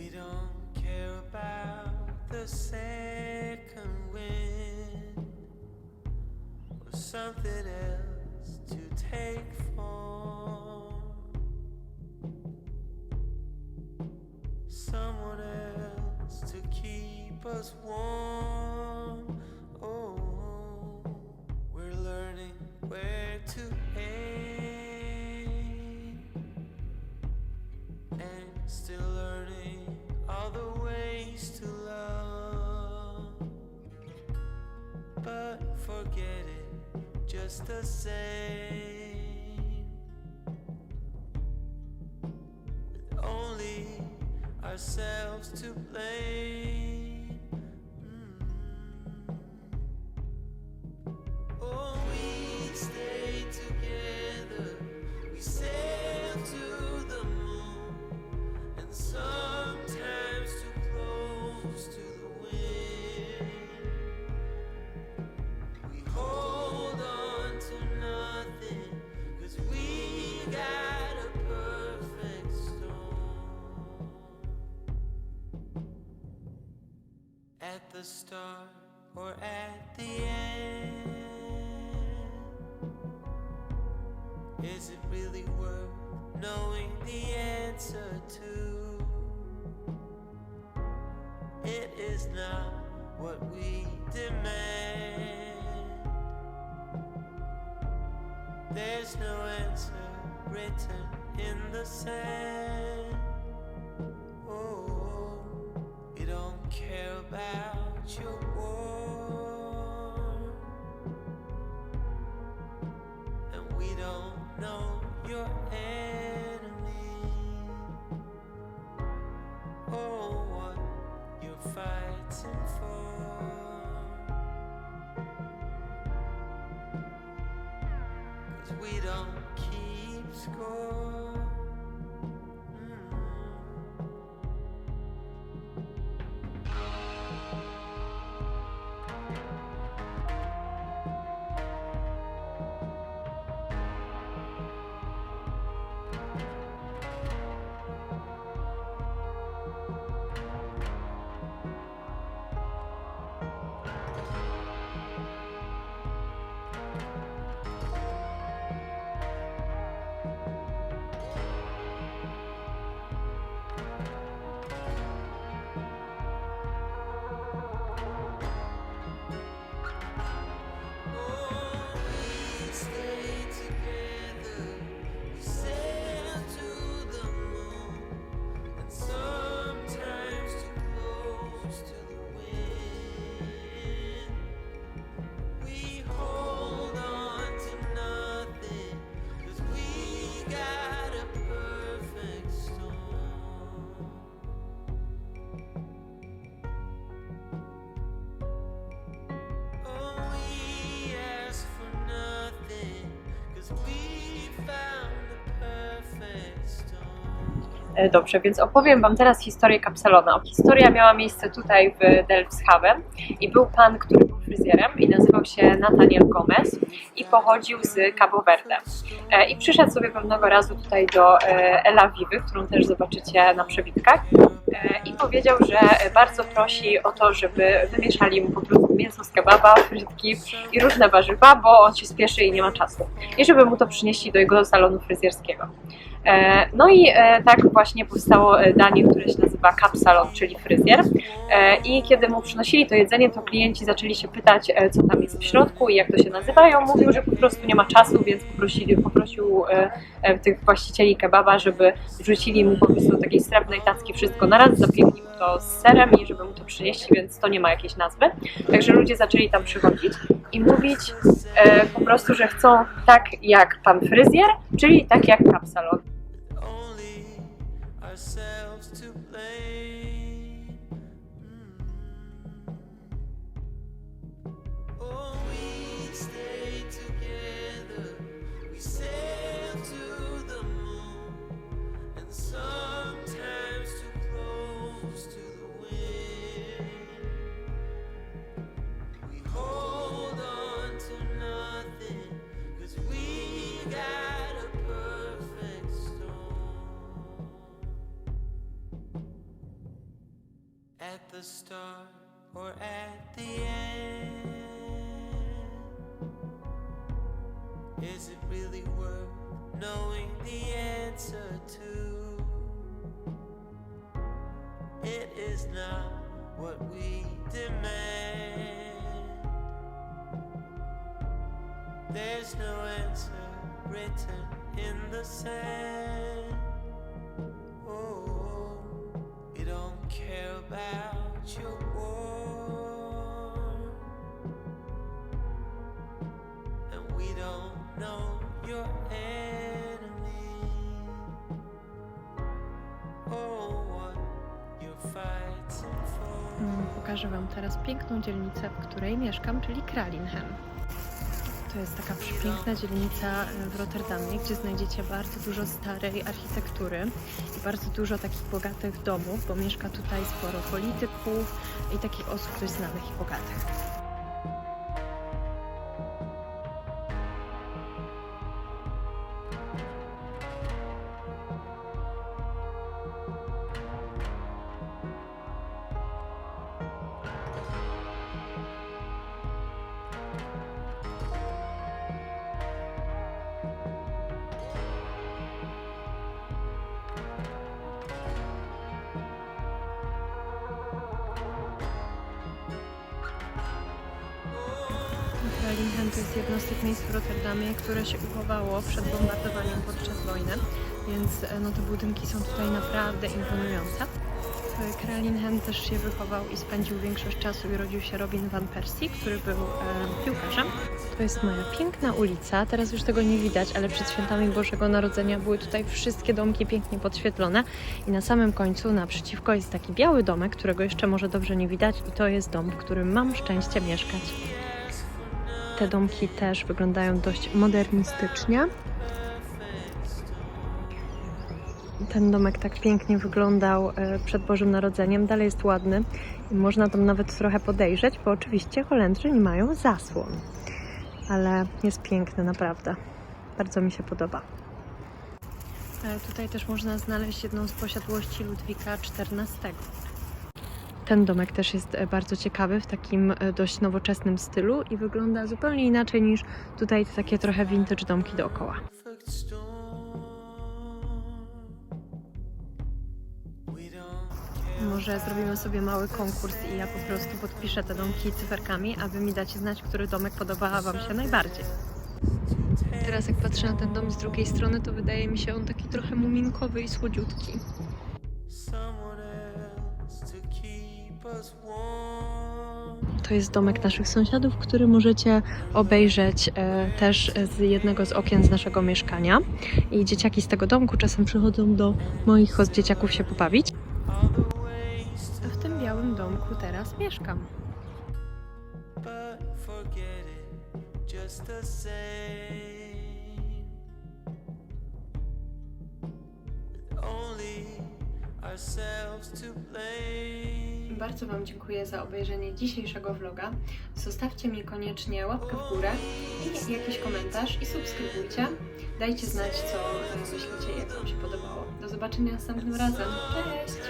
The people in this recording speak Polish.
We don't care about the second wind or something else to take form. Someone else to keep us warm. But forget it just the same. With only ourselves to blame. The start or at the end? Is it really worth knowing the answer to? It is not what we demand. There's no answer written in the sand. About your and we don't know your enemy. Oh, what you're fighting for. We don't keep score. Dobrze, więc opowiem Wam teraz historię Kapsalona. Historia miała miejsce tutaj w Delfshaven i był pan, który był fryzjerem i nazywał się Nathaniel Gomez i pochodził z Cabo Verde. E, I przyszedł sobie pewnego razu tutaj do e, El Aviwy, którą też zobaczycie na przebitkach e, i powiedział, że bardzo prosi o to, żeby wymieszali mu po prostu mięso z kebaba, frytki i różne warzywa, bo on się spieszy i nie ma czasu. I żeby mu to przynieśli do jego salonu fryzjerskiego. E, No i e, tak właśnie powstało e, danie, które się nazywa kapsalon, czyli fryzjer. I kiedy mu przynosili to jedzenie, to klienci zaczęli się pytać, co tam jest w środku i jak to się nazywa. I on mówił, że po prostu nie ma czasu, więc poprosili, poprosił tych właścicieli kebaba, żeby wrzucili mu po prostu do takiej srebrnej tacki wszystko naraz, zapiekli mu to z serem i żeby mu to przynieśli, więc to nie ma jakiejś nazwy. Także ludzie zaczęli tam przychodzić i mówić po prostu, że chcą tak jak pan fryzjer, czyli tak jak kapsalon. Ourselves to blame. Start or at the end? Is it really worth knowing the answer to? It is not what we demand. There's no answer written in the sand. Oh, we don't care about Oh. Mm, Pokażę Wam teraz piękną dzielnicę, w której mieszkam, czyli Kralinhem. To jest taka przepiękna dzielnica e, w Rotterdamie, gdzie znajdziecie bardzo dużo starej architektury i bardzo dużo takich bogatych domów, bo mieszka tutaj sporo polityków i takich osób dość znanych i bogatych. Kralinhem to jest jedno z tych miejsc w Rotterdamie, które się uchowało przed bombardowaniem podczas wojny, więc e, no, te budynki są tutaj naprawdę imponujące. W Kralinhem też się wychował i spędził większość czasu i rodził się Robin van Persie, który był e, piłkarzem. To jest moja piękna ulica, teraz już tego nie widać, ale przed świętami Bożego Narodzenia były tutaj wszystkie domki pięknie podświetlone i na samym końcu naprzeciwko jest taki biały domek, którego jeszcze może dobrze nie widać i to jest dom, w którym mam szczęście mieszkać. Te domki też wyglądają dość modernistycznie. Ten domek tak pięknie wyglądał e, przed Bożym Narodzeniem, dalej jest ładny i można tam nawet trochę podejrzeć, bo oczywiście Holendrzy nie mają zasłon. Ale jest piękny naprawdę. Bardzo mi się podoba. E, Tutaj też można znaleźć jedną z posiadłości Ludwika XIV. Ten domek też jest e, bardzo ciekawy, w takim e, dość nowoczesnym stylu i wygląda zupełnie inaczej niż tutaj te takie trochę vintage domki dookoła. Może zrobimy sobie mały konkurs i ja po prostu podpiszę te domki cyferkami, a wy mi dacie znać, który domek podoba Wam się najbardziej. Teraz jak patrzę na ten dom z drugiej strony, to wydaje mi się on taki trochę muminkowy i słodziutki. To jest domek naszych sąsiadów, który możecie obejrzeć e, też z jednego z okien z naszego mieszkania. I dzieciaki z tego domku czasem przychodzą do moich dzieciaków się pobawić. A w tym białym domku teraz mieszkam. but forget it just the same. Bardzo Wam dziękuję za obejrzenie dzisiejszego vloga. Zostawcie mi koniecznie łapkę w górę i jakiś komentarz i subskrybujcie. Dajcie znać, co myślicie, jak Wam się podobało. Do zobaczenia następnym razem. Cześć!